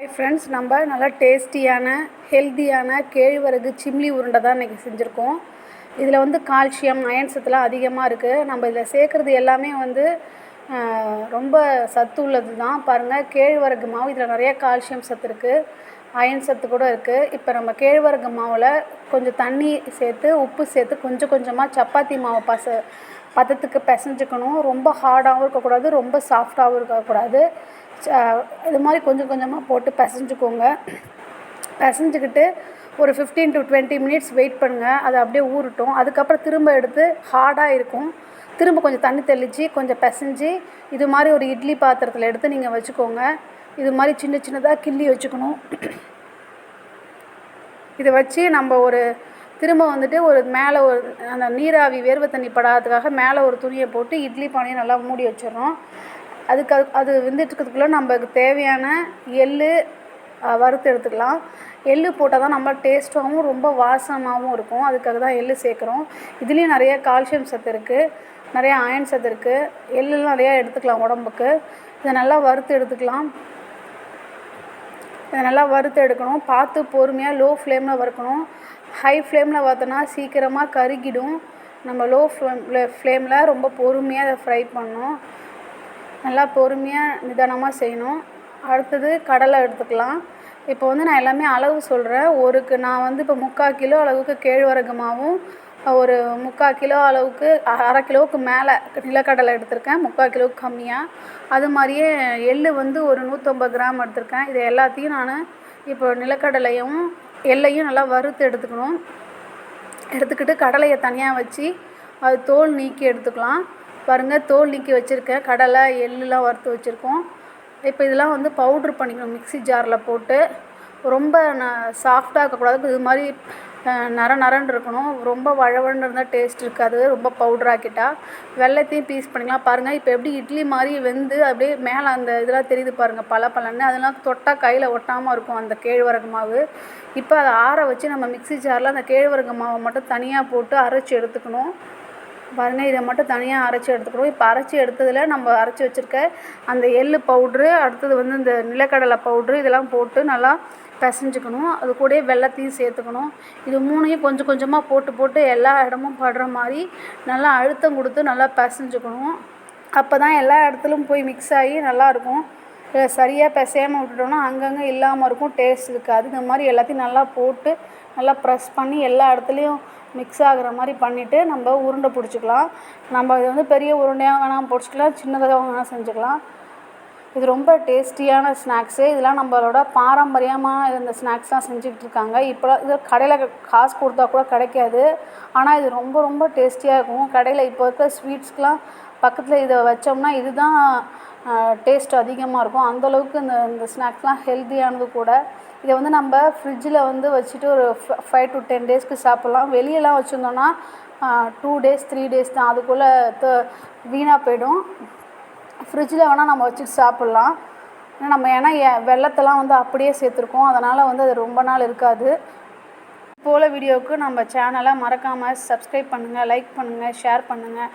Hi friends நம்ம நல்லா டேஸ்டியான ஹெல்த்தியான கேழ்வரகு சிம்லி உருண்டை தான் இன்றைக்கி செஞ்சுருக்கோம். இதில் வந்து கால்சியம் அயன் சத்துலாம் அதிகமாக இருக்குது நம்ம இதில் சேர்க்குறது எல்லாமே வந்து ரொம்ப சத்து உள்ளது தான். பாருங்கள் கேழ்வரகு மாவு இதில் நிறைய கால்சியம் சத்து இருக்குது அயன் சத்து கூட இருக்குது இப்போ நம்ம கேழ்வரகு மாவில் கொஞ்சம் தண்ணி சேர்த்து உப்பு சேர்த்து கொஞ்சம் கொஞ்சமாக சப்பாத்தி மாவு பச பதத்துக்கு பிசைஞ்சுக்கணும். ரொம்ப ஹார்டாகவும் இருக்கக்கூடாது ரொம்ப சாஃப்டாகவும் இருக்கக்கூடாது. இது மாதிரி கொஞ்சம் கொஞ்சமாக போட்டு பிசைஞ்சுக்கோங்க. பிசைஞ்சுக்கிட்டு ஒரு fifteen to twenty minutes wait பண்ணுங்கள் அது அப்படியே ஊறட்டும். அதுக்கப்புறம் திரும்ப எடுத்து ஹார்டாக இருக்கும். திரும்ப கொஞ்சம் தண்ணி தெளித்து கொஞ்சம் பிசைஞ்சு இது மாதிரி ஒரு இட்லி பாத்திரத்தில் எடுத்து நீங்கள் வச்சுக்கோங்க. இது மாதிரி சின்ன சின்னதாக கிள்ளி வச்சுக்கணும். இதை வச்சு நம்ம ஒரு திரும்ப வந்துட்டு ஒரு மேலே ஒரு அந்த நீராவி வேர்வை தண்ணி படாததுக்காக மேலே ஒரு துணியை போட்டு இட்லி பானையை நல்லா மூடி வச்சிடறோம். அதுக்கு அது அது நம்மளுக்கு தேவையான எள் வறுத்து எடுத்துக்கலாம். எள் போட்டால் தான் நம்ம டேஸ்ட்டாகவும் ரொம்ப வாசமாகவும் இருக்கும். அதுக்காக தான் எள் சேர்க்குறோம். இதுலேயும் நிறைய கால்சியம் சத்து இருக்குது நிறைய அயன் சத்து இருக்குது எள்ளுலாம் நிறையா எடுத்துக்கலாம் உடம்புக்கு. இதை நல்லா வறுத்து எடுத்துக்கலாம். இதை நல்லா வறுத்து எடுக்கணும். பார்த்து பொறுமையாக லோ ஃப்ளேமில் வறுக்கணும். ஹை ஃப்ளேமில் வறுத்தோன்னா சீக்கிரமாக கருகிடும். நம்ம லோ ஃப்ளேம் ஃப்ளேமில் ரொம்ப பொறுமையாக அதை ஃப்ரை பண்ணணும். நல்லா பொறுமையாக நிதானமாக செய்யணும். அடுத்தது கடலை எடுத்துக்கலாம். இப்போ வந்து நான் எல்லாமே அளவு சொல்கிறேன் ஒருக்கு நான் வந்து இப்போ முக்கால் கிலோ அளவுக்கு கேழ்வரகு மாவும் ஒரு முக்கால் கிலோ அளவுக்கு அரை கிலோவுக்கு மேலே நிலக்கடலை எடுத்திருக்கேன். முக்கால் கிலோவுக்கு கம்மியாக அது மாதிரியே எள் வந்து ஒரு நூற்றம்பது கிராம் எடுத்திருக்கேன். இது எல்லாத்தையும் நான் இப்போ நிலக்கடலையும் எள்ளையும் நல்லா வறுத்து எடுத்துக்கணும். எடுத்துக்கிட்டு கடலையை தனியாக வச்சு அது தோல் நீக்கி எடுத்துக்கலாம். பாருங்கள் தோல் நீக்கி வச்சுருக்கேன் கடலை எள்ளுலாம் வறுத்து வச்சுருக்கோம். இப்போ இதெல்லாம் வந்து பவுட்ரு பண்ணிக்கணும் மிக்ஸி ஜாரில் போட்டு. ரொம்ப ந சாஃப்டாக இருக்கக்கூடாது. இது மாதிரி நர நரன்னு இருக்கணும். ரொம்ப வழவழன்னு இருந்தால் டேஸ்ட் இருக்காது. ரொம்ப பவுடர் வெள்ளத்தையும் பீஸ் பண்ணிக்கலாம். பாருங்கள் இப்போ எப்படி இட்லி மாதிரி வெந்து அப்படியே மேலே அந்த இதெல்லாம் தெரியுது பாருங்கள் பல பலன்னு அதெல்லாம் தொட்டால் கையில் ஒட்டாமல் இருக்கும் அந்த கேழ்வரகு மாவு. இப்போ அதை ஆற வச்சு நம்ம மிக்ஸி ஜாரில் அந்த கேழ்வரகு மாவை மட்டும் தனியாக போட்டு அரைச்சி எடுத்துக்கணும். பாருங்கள் இதை மட்டும் தனியாக அரைச்சி எடுத்துக்கணும். இப்போ அரைச்சி எடுத்ததில் நம்ம அரைச்சி வச்சுருக்க அந்த எள் பவுட்ரு அடுத்தது வந்து இந்த நிலக்கடலை பவுட்ரு இதெல்லாம் போட்டு நல்லா பிசைஞ்சுக்கணும். அது கூடயே வெள்ளத்தையும் சேர்த்துக்கணும். இது மூணையும் கொஞ்சம் கொஞ்சமாக போட்டு போட்டு எல்லா இடமும் படுற மாதிரி நல்லா அழுத்தம் கொடுத்து நல்லா பிசைஞ்சுக்கணும். அப்போ தான் எல்லா இடத்துலையும் போய் மிக்ஸ் ஆகி நல்லாயிருக்கும் சரியாக பிசையாமல் விட்டுட்டோம்னா அங்கங்கே இல்லாமல் இருக்கும் டேஸ்ட் இருக்காது. இந்த மாதிரி எல்லாத்தையும் நல்லா போட்டு நல்லா ப்ரெஸ் பண்ணி எல்லா இடத்துலையும் மிக்ஸ் ஆகுற மாதிரி பண்ணிவிட்டு நம்ம உருண்டை பிடிச்சிக்கலாம். நம்ம இது வந்து பெரிய உருண்டையாக வேணால் பிடிச்சிக்கலாம் சின்னதாக வேணால் செஞ்சுக்கலாம். இது ரொம்ப டேஸ்டியான ஸ்நாக்ஸு இதெல்லாம் நம்மளோட பாரம்பரியமாக இந்த ஸ்நாக்ஸ் தான் செஞ்சுக்கிட்டு இருக்காங்க. இப்போ இது கடையில் காசு கொடுத்தா கூட கிடைக்காது. ஆனால் இது ரொம்ப ரொம்ப டேஸ்டியாக இருக்கும். கடையில் இப்போ இருக்க ஸ்வீட்ஸ்க்கெலாம் பக்கத்தில் இதை வச்சோம்னா இதுதான் டேஸ்ட் அதிகமாக இருக்கும். அந்தளவுக்கு இந்த இந்த ஸ்நாக்ஸ்லாம் ஹெல்த்தியானது கூட. இதை வந்து நம்ம ஃப்ரிட்ஜில் வந்து வச்சுட்டு ஒரு ஃபைவ் டு டென் டேஸ்க்கு சாப்பிட்லாம். வெளியெல்லாம் வச்சுருந்தோன்னா டூ டேஸ் த்ரீ டேஸ் தான். அதுக்குள்ளே வீணாக போயிடும். ஃப்ரிட்ஜில் வேணால் நம்ம வச்சுட்டு சாப்பிட்லாம். ஏன்னா நம்ம ஏன்னா வெள்ளத்தெல்லாம் வந்து அப்படியே சேர்த்துருக்கோம். அதனால் வந்து அது ரொம்ப நாள் இருக்காது. போல் வீடியோவுக்கு நம்ம சேனலை மறக்காமல் சப்ஸ்கிரைப் பண்ணுங்கள் லைக் பண்ணுங்கள் ஷேர் பண்ணுங்கள்